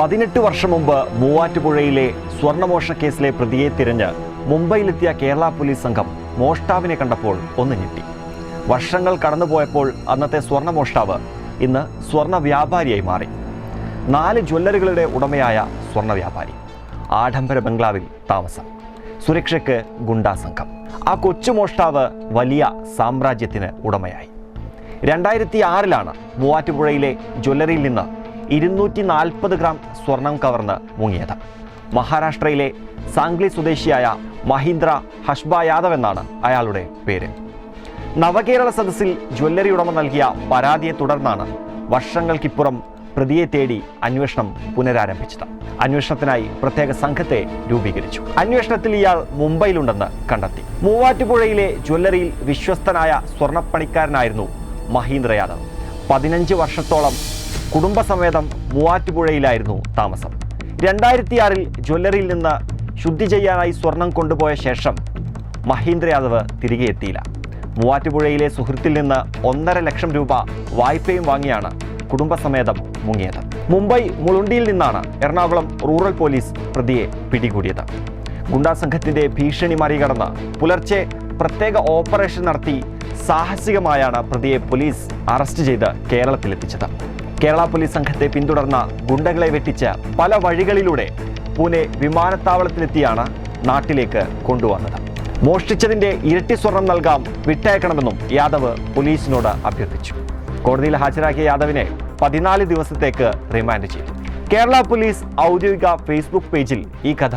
പതിനെട്ട് വർഷം മുമ്പ് മൂവാറ്റുപുഴയിലെ സ്വർണമോഷണ കേസിലെ പ്രതിയെ തിരഞ്ഞ് മുംബൈയിലെത്തിയ കേരള പോലീസ് സംഘം മോഷ്ടാവിനെ കണ്ടപ്പോൾ ഒന്ന് ഞെട്ടി. വർഷങ്ങൾ കടന്നുപോയപ്പോൾ അന്നത്തെ സ്വർണ മോഷ്ടാവ് ഇന്ന് സ്വർണ വ്യാപാരിയായി മാറി. നാല് ജ്വല്ലറികളുടെ ഉടമയായ സ്വർണ വ്യാപാരി. ആഡംബര ബംഗ്ലാവിൽ താമസം. സുരക്ഷയ്ക്ക് ഗുണ്ടാ സംഘം. ആ കൊച്ചു മോഷ്ടാവ് വലിയ സാമ്രാജ്യത്തിന് ഉടമയായി. രണ്ടായിരത്തി ആറിലാണ് മൂവാറ്റുപുഴയിലെ ജ്വല്ലറിയിൽ നിന്ന് ഇരുന്നൂറ്റി നാൽപ്പത് ഗ്രാം സ്വർണം കവർന്ന് മുങ്ങിയത്. മഹാരാഷ്ട്രയിലെ സാംഗ്ലി സ്വദേശിയായ മഹീന്ദ്ര ഹഷ്ബ യാദവ് എന്നാണ് അയാളുടെ പേര്. നവകേരള സദസ്സിൽ ജ്വല്ലറി ഉടമ നൽകിയ പരാതിയെ തുടർന്നാണ് വർഷങ്ങൾക്കിപ്പുറം പ്രതിയെ തേടി അന്വേഷണം പുനരാരംഭിച്ചത്. അന്വേഷണത്തിനായി പ്രത്യേക സംഘത്തെ രൂപീകരിച്ചു. അന്വേഷണത്തിൽ ഇയാൾ മുംബൈയിലുണ്ടെന്ന് കണ്ടെത്തി. മൂവാറ്റുപുഴയിലെ ജ്വല്ലറിയിൽ വിശ്വസ്തനായ സ്വർണപ്പണിക്കാരനായിരുന്നു മഹീന്ദ്ര യാദവ്. പതിനഞ്ച് വർഷത്തോളം കുടുംബസമേതം മൂവാറ്റുപുഴയിലായിരുന്നു താമസം. രണ്ടായിരത്തി ആറിൽ ജ്വല്ലറിയിൽ നിന്ന് ശുദ്ധി ചെയ്യാനായി സ്വർണം കൊണ്ടുപോയ ശേഷം മഹീന്ദ്ര യാദവ് തിരികെ എത്തിയില്ല. മൂവാറ്റുപുഴയിലെ സുഹൃത്തിൽ നിന്ന് ഒന്നര ലക്ഷം രൂപ വായ്പയും വാങ്ങിയാണ് കുടുംബസമേതം മുങ്ങിയത്. മുംബൈ മുളുണ്ടിയിൽ നിന്നാണ് എറണാകുളം റൂറൽ പോലീസ് പ്രതിയെ പിടികൂടിയത്. ഗുണ്ടാ സംഘത്തിന്റെ ഭീഷണി മറികടന്ന് പുലർച്ചെ പ്രത്യേക ഓപ്പറേഷൻ നടത്തി സാഹസികമായാണ് പ്രതിയെ പോലീസ് അറസ്റ്റ് ചെയ്ത് കേരളത്തിലെത്തിച്ചത്. കേരള പോലീസ് സംഘത്തെ പിന്തുടർന്ന ഗുണ്ടകളെ വെട്ടിച്ച് പല വഴികളിലൂടെ പൂനെ വിമാനത്താവളത്തിലെത്തിയാണ് നാട്ടിലേക്ക് കൊണ്ടുവന്നത്. മോഷ്ടിച്ചതിന്റെ ഇരട്ടി സ്വർണം നൽകാം വിട്ടയക്കണമെന്നും യാദവ് പോലീസിനോട് അഭ്യർത്ഥിച്ചു. കോടതിയിൽ ഹാജരാക്കിയ യാദവിനെ പതിനാല് ദിവസത്തേക്ക് റിമാൻഡ് ചെയ്തു. കേരള പോലീസ് ഔദ്യോഗിക ഫേസ്ബുക്ക് പേജിൽ ഈ കഥ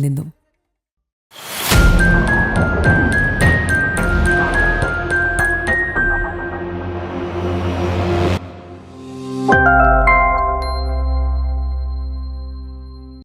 നിന്നും